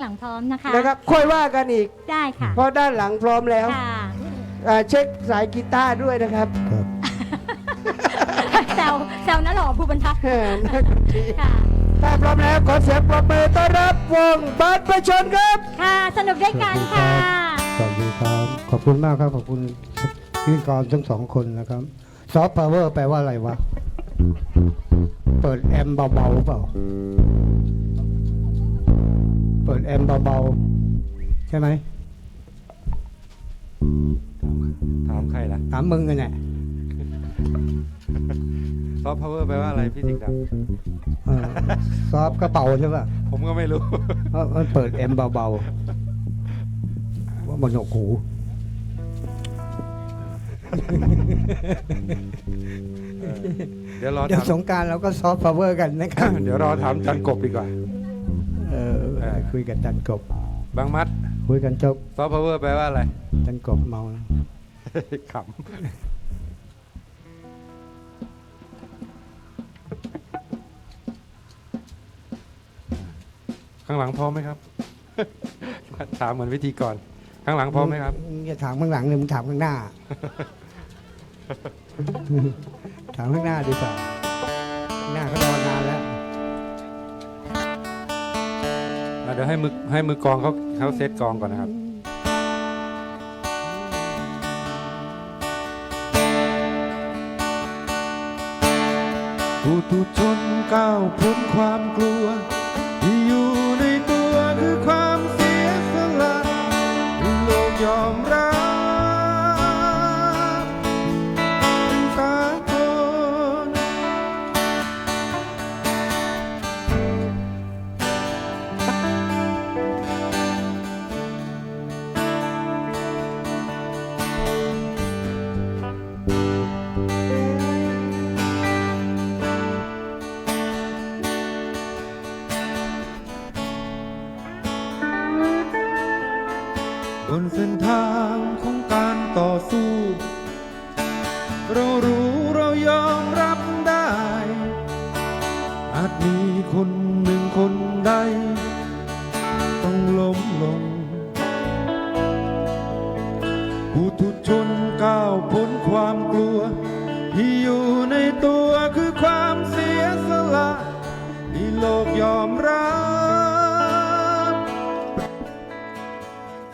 หลังพร้อมนะคะนะครับค่อยว่ากันอีก ได้ค่ะเพราะด้านหลังพร้อมแล้วค่ะอ่าเช็คสายกีตาร์ด้วยนะครับแซวแซวนะหล่อผู้บรรทัดเออนักดนตรีค่ะถ้าพร้อมแล้วขอเสียงปรบมือต้อนรับวงบัตรประชนครับ ค่ะสนุกด้วยกันค่ะ สวัสดีครับ ขอบคุณมากครับ ขอบคุณพิธีกรทั้งสองคนนะครับซอฟต์พาวเวอร์แปลว่าอะไรวะ เปิดแอมเบาๆเปล่าเปิดแอมเบาๆ ใช่ไหมถามใครล่ะถามมึงกันแหละซอฟต์พาวเวอร์แปลว่าอะไรพี่สิงห์ดเออซอฟต์กระเป๋าใช่ป่ะำผมก็ไม่รู้ เพราะมันเปิดแอมเบาๆ ว่ามันหนวกหู เดี๋ยวรอเดี๋ยวถามสงกรารเราก็ซอฟต์พาวเวอร์กันนะครับ เดี๋ยวรอถามจันกบดีกว่าเออ คุยกับจันกบบางมัดคุยกันจบซอฟต์พาวเวอร์แปลว่าอะไรจันกบเมาแล้วขำข้างหลังพร้อมไหมครับ ถามเหมือนวิธีก่อน ข้างหลังพร้อมไหมครับมึงจะถามข้างหลังหรือมึงถามข้างหน้า ถามข้างหน้าดีกว่าข้างหน้าเขารอน เดี๋ยวให้มือให้มือกองเขาเขาเซตกองก่อนนะครับผู้ทุชนก้าวพ้นความกลัว ที่อยู่ในตัวคือความเสียสละโลกยอม ยอมรับ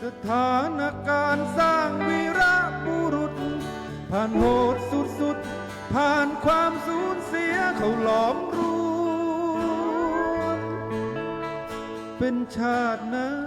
สถานการณ์สร้างวีระบุรุษ ผ่านโหดสุดๆ ผ่านความสูญเสียเขาหลอมรวมเป็นชาตินั้น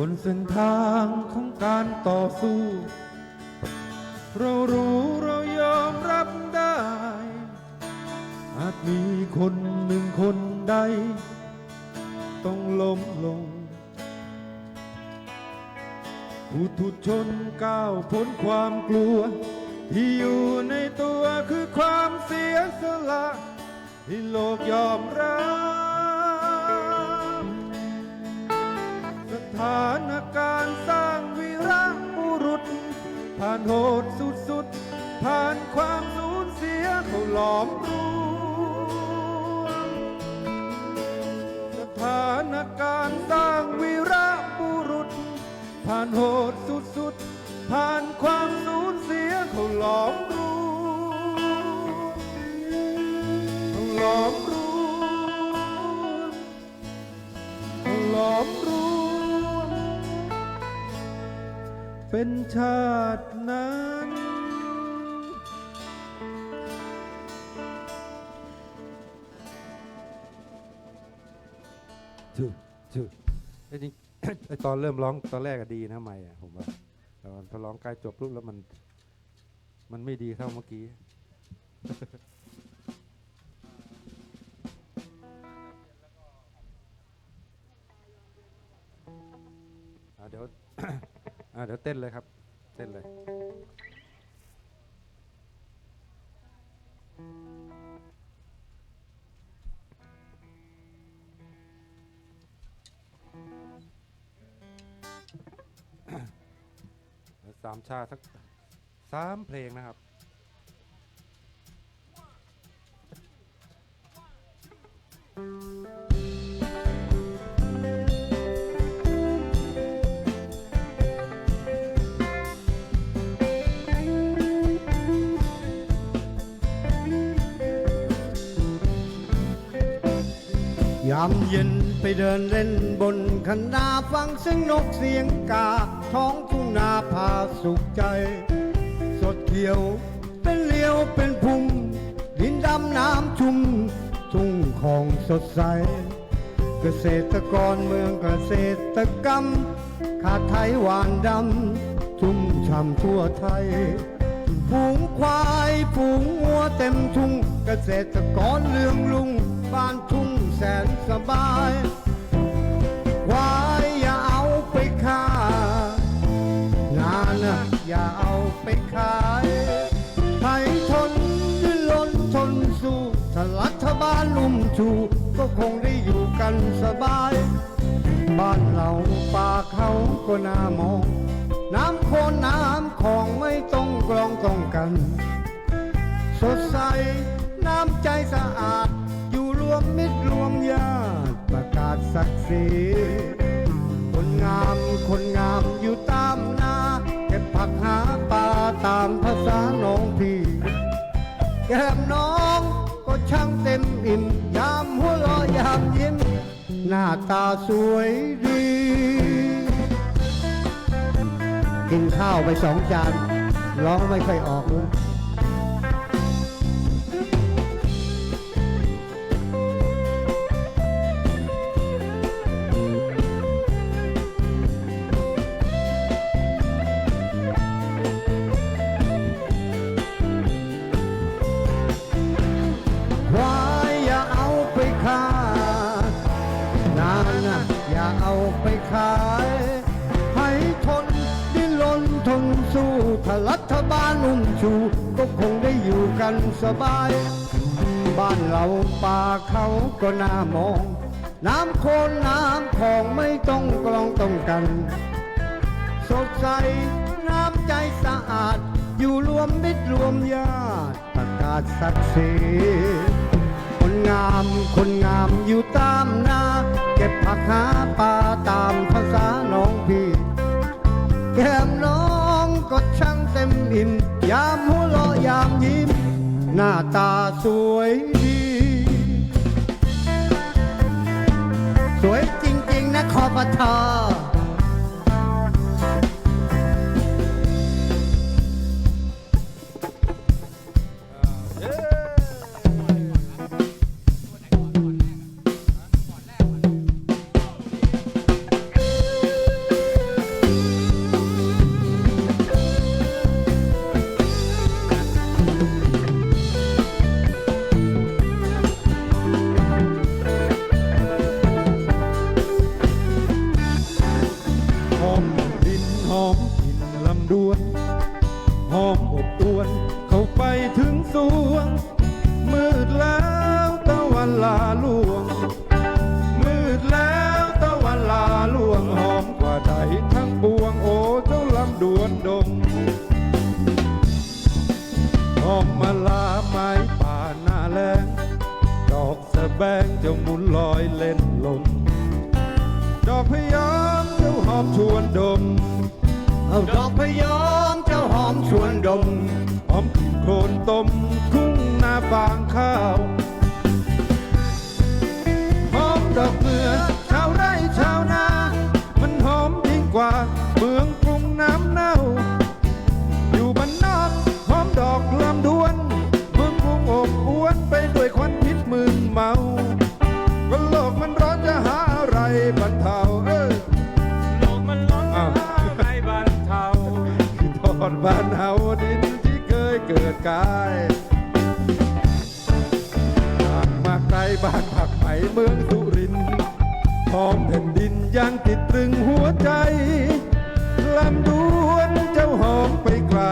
บนเส้นทางของการต่อสู้ เรารู้เรายอมรับได้ อาจมีคนหนึ่งคนใด ต้องล้มลง ผู้ทุชนก้าวพ้นความกลัว ที่อยู่ในตัวคือความเสียสละ ที่โลกยอมรับ ถานการณ์สร้างวีระบุรุษ ผ่านโหดสุดๆผ่านความสูญเสียเขาหลอมรวมสถานการณ์สร้างวีระบุรุษ ผ่านโหดสุดๆผ่านความสูญเสียเขาหลอมรวมเขาหลอมรวม เป็นชาตินั้นถูกถูกไอ้จริง ไอ้ตอนเริ่มร้องตอนแรกอะดีนะไม่อะผมว่าแต่ว่าพอร้องใกล้จบปุ๊บแล้วมัน มันไม่ดีเท่าเมื่อกี้ อ่าเดี๋ยวเต้นเลยครับ เต้นเลย สามชาสักสามเพลงนะครับ ยามเย็นไปเดินเล่นบนคันนาฟังเสียงนกเสียงกา ท้องทุ่งนาพาสุขใจ สดเขียวเป็นเลี้ยวเป็นพุ่มดินดำน้ำชุ่มทุ่งของสดใส เกษตรกรเมืองเกษตรกรรม ขาดไทยหวานดำชุ่มช่ำทั่วไทยฝูงควายฝูงวัวเต็มทุ่ง เกษตรกรเลืองลุงบ้านทุ่ง คงได้อยู่กันสบาย บ้านเราป่าเขาก็น่ามอง น้ำโคนน้ำของไม่ต้องกรองต้องกัน สดใสน้ำใจสะอาด อยู่รวมมิตรรวมญาติประกาศศักดิ์ศรีคนงามคนงามอยู่ตามนาเก็บผักหาปลาตามภาษาน้องพี่แก้มน้องก็ช่างเต็มอิ่ม ยามหัวเย็น หน้าตาสวยดี กินข้าวไปสองจานร้องไม่ค่อยออกเลย อยู่กันสบาย บ้านเราป่าเขาก็น่ามอง น้ำโคนน้ำของไม่ต้องกลองต้องกัน สดใสน้ำใจสะอาด อยู่รวมมิตรรวมญาติประกาศศักดิ์ศรีคนงามคนงามอยู่ตามนา เก็บผักหาปลาาตาสวยดี สวยจริง ๆ นะคอปทอ ลาล่วง มืดแล้วตะวันลาล่วงหอมกว่าใดทั้งปวงโอ้เจ้าลำดวนดงหอมมาลาไม้ป่าหน้าแรงดอกสะแบงเจ้าหมุนลอยเล่นลมดอกพยอมเจ้าหอมชวนดมเอาดอกพยอมเจ้าหอมชวนดม หอมกลิ่นโคลนต้มทุ่งนาฟางข้าว อดบ้านเฮาดินที่เคยเกิดกายห่างมาไกลบ้านผักไหมเมืองสุรินทร์พอมแผ่นดินยังติดตรึงหัวใจลำดวนเจ้าหอมไปไกล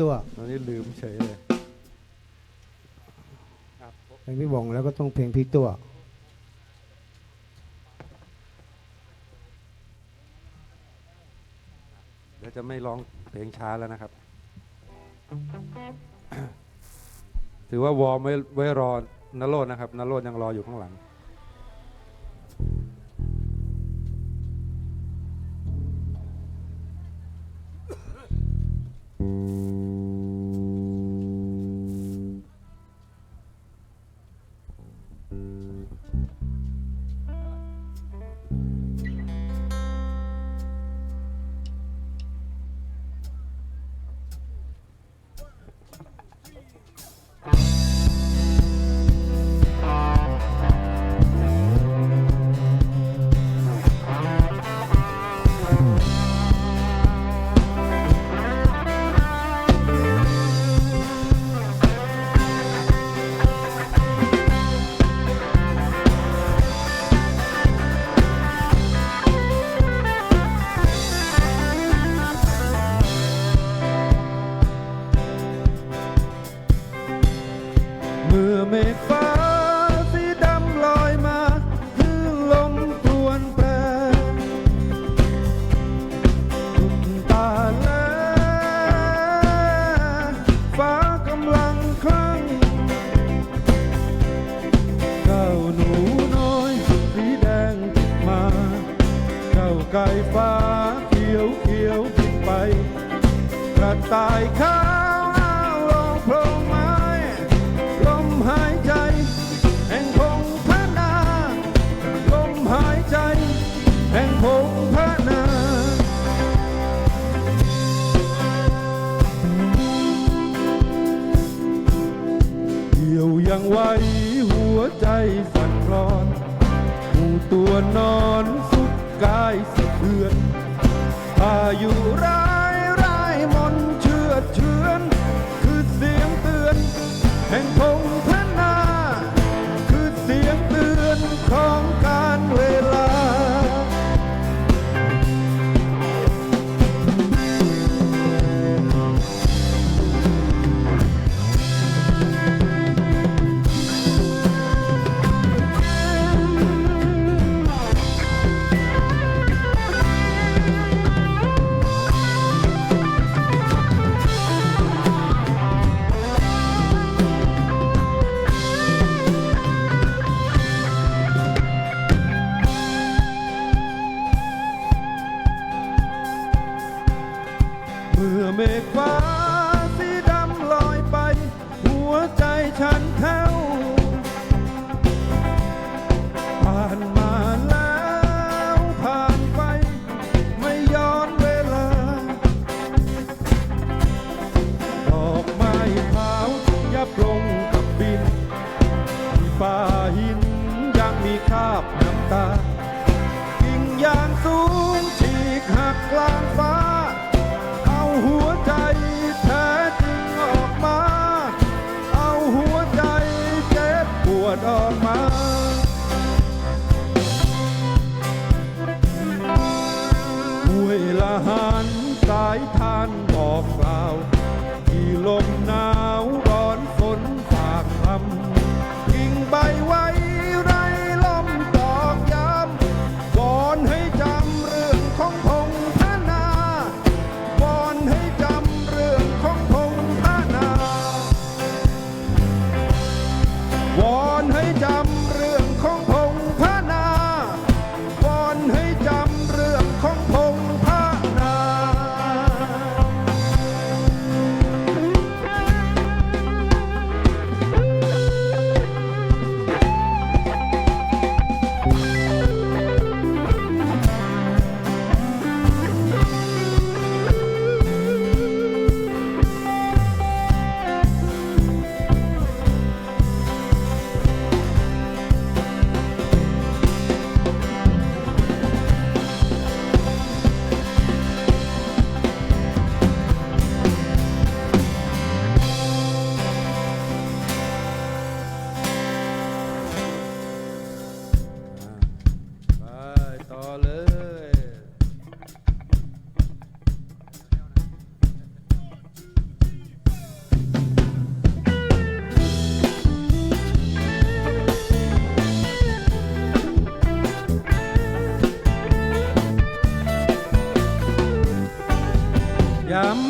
ตัวตอนนี้ลืมเฉยเลยเพลงพี่บ่งแล้วก็ต้องเพลงพี่ตัว เดี๋ยวจะไม่ร้องเพลงช้าแล้วนะครับ ถือว่าวอร์ไว้ไว้รอนโรดนะครับนโรดยังรออยู่ข้างหลังอืม and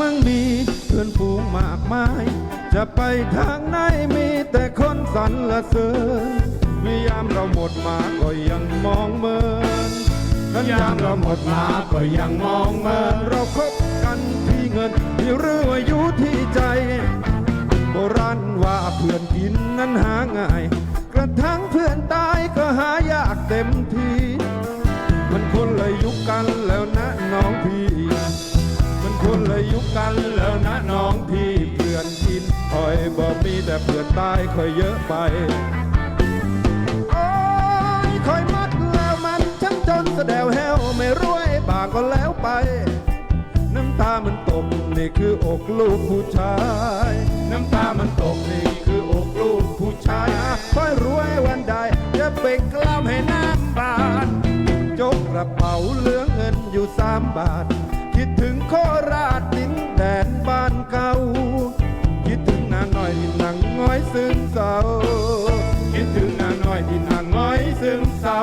มั่งมี เพื่อนฝูงมากมาย จะไปทางไหนมีแต่คนสรรเสริญวิยามเราหมดมาก็ยังมองเมินนั้นยามเราหมดมาก็ยังมองเมินเราคบกันที่เงินที่เรือว่าอยู่ที่ใจโบราณว่าเพื่อนกินนั้นหาง่าย กระทั่งเพื่อนตายก็หายากเต็มที มันคนละยุคกันแล้วนะน้องพี่ คนละยุคกันแล้วนะน้องพี่เพื่อนกินคอยบอกมีแต่เพื่อนตายคอยเยอะไปโอ้ยคอยมัดแล้วมันช่างจนแสดวแหวไม่รวยบางก็แล้วไป น้ำตามันตกนี่คืออกลูกผู้ชาย น้ำตามันตกนี่คืออกลูกผู้ชายคอยรวยวันใดจะเบ่งกล้ามให้น้ำบานจกกระเป๋าเหลือเงินอยู่สามบาท คิดถึงโคราชดินแดนบ้านเก่า คิดถึงนางน้อยที่นางง้อยซึมเศร้า คิดถึงนางน้อยที่นางง้อยซึมเศร้า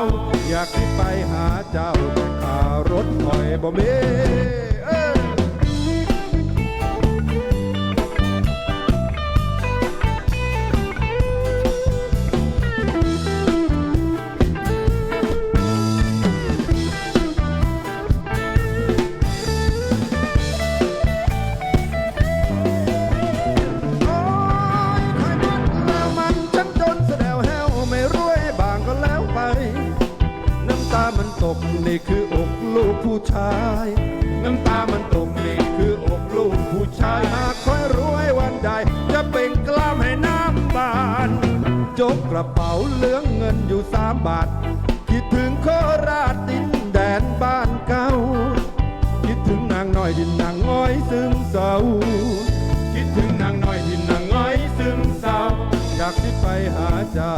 อยากที่ไปหาเจ้าแต่ขารถถอยบ่มี ผู้ชาย น้ำตามันตกนี่คืออกลูกผู้ชายหากค่อยรวยวันใด จะเป่งกล้ามให้น้ำบานจกกระเป๋าเหลืองเงินอยู่สามบาท คิดถึงโคราชดินแดนบ้านเก่าคิดถึงนางน้อยดินนางง้อยซึมเศร้าคิดถึงนางน้อยดินนางง้อยซึมเศร้าอยากที่ไปหาเจ้า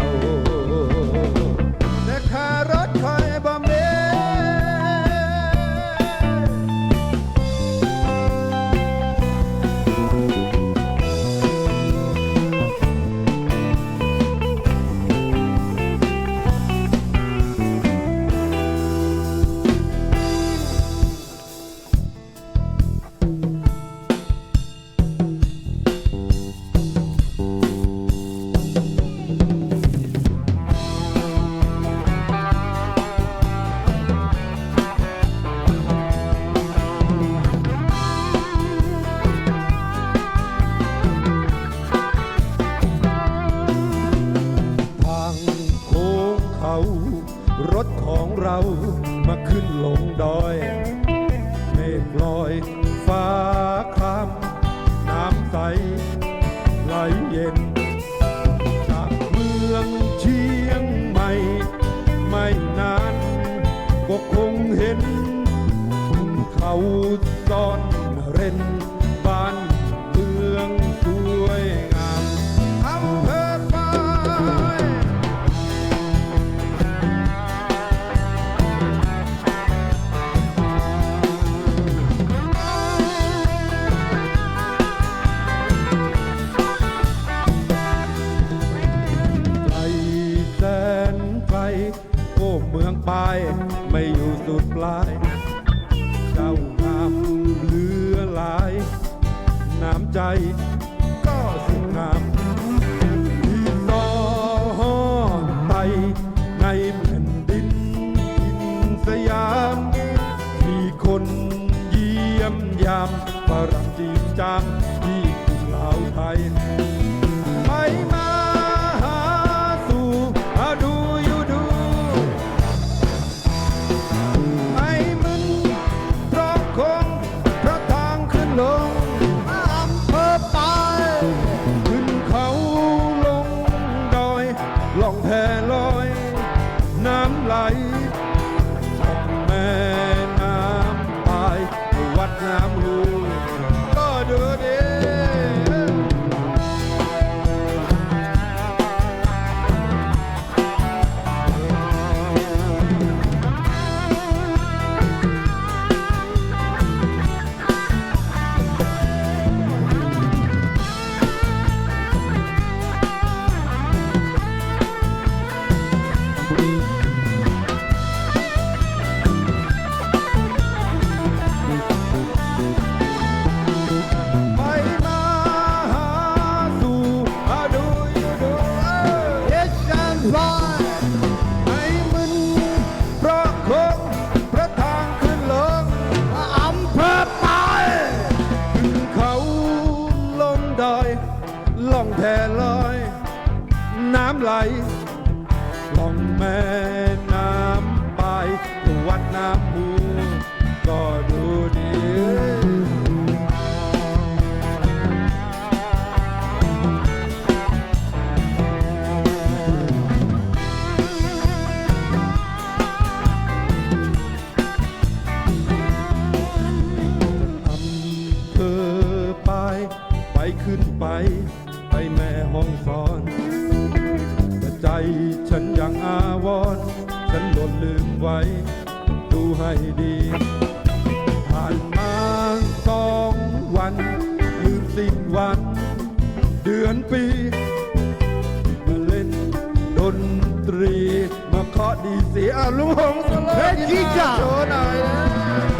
ก็ดูดีอำเภอไปไปขึ้นไป ไปแม่ห้องสอนแต่ใจฉันยังอาวรณ์ฉันโดนลืมไว้ ดูให้ดี สิ้นวัน เดือนปี มาเล่นดนตรี มาเคาะดีเสียอะลุงหงสโลเฮ้ยจีจ้าโชว์หน่อยนะ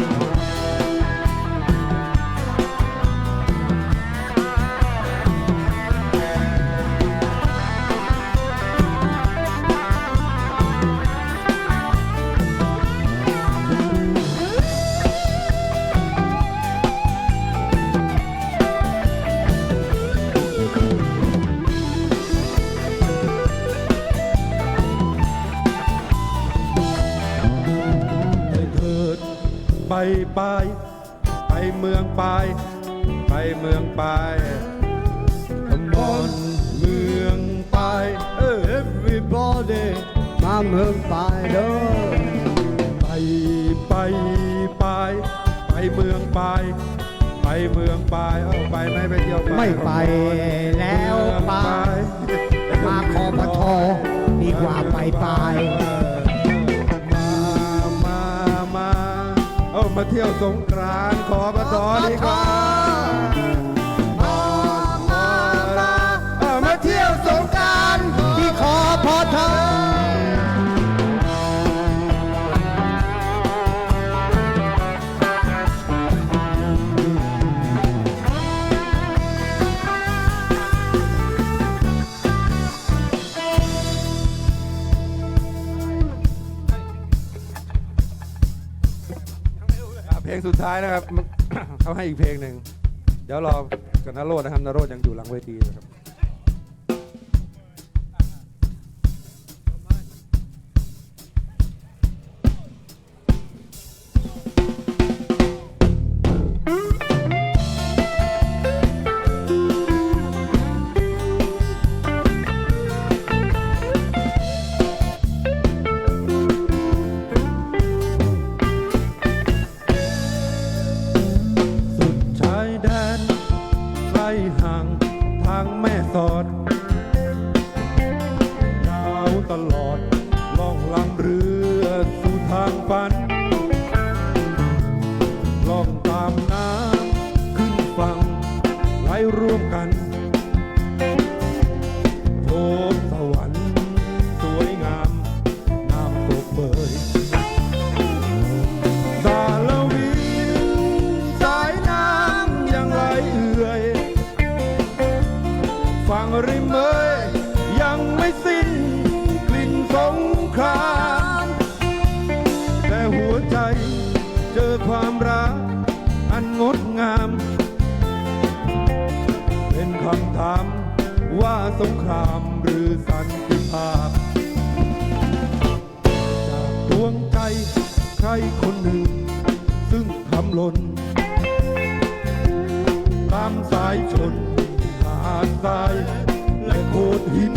ไปไปไปเมืองไป ไปเมืองไปขมอนเมืองไปเออ everybody มาเมืองปลายเด้อไปไปไปไปเมืองไป ไปเมืองไปเอาไปไหมไปเที่ยวไปไม่ไปแล้วไปมาคอปทดีกว่าไปปลายมา เที่ยวสงกรานต์ขอประทดีกว่ามา สุดท้ายนะครับ เขาให้อีกเพลงหนึ่ง เดี๋ยวรอกับนโรดนะครับนโรดยังอยู่หลังเวทีนะครับ สงครามหรือสันติภาพ จากดวงใจใครคนหนึ่ง ซึ่งทำหล่นตามสายชนหาดทรายและโขดหิน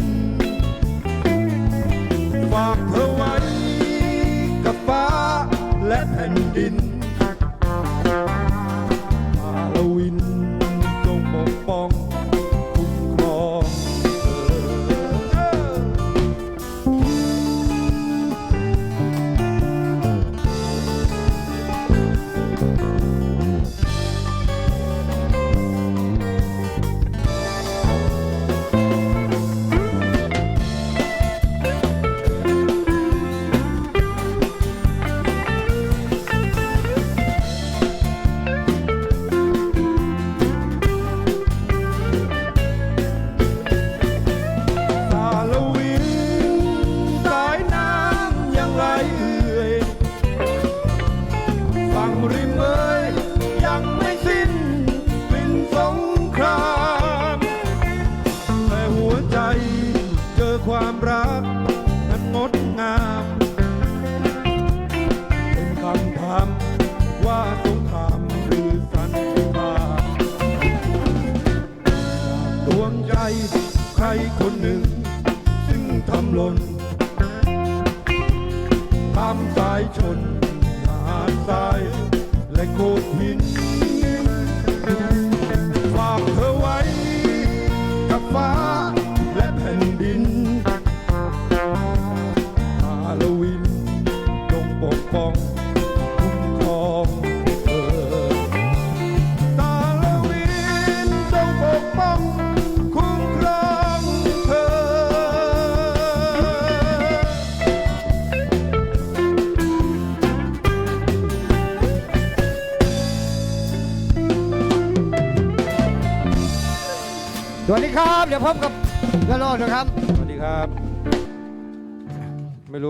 ฝากเธอไว้กับฟ้าและแผ่นดิน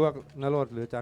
ว่านรดหรืออาจารย์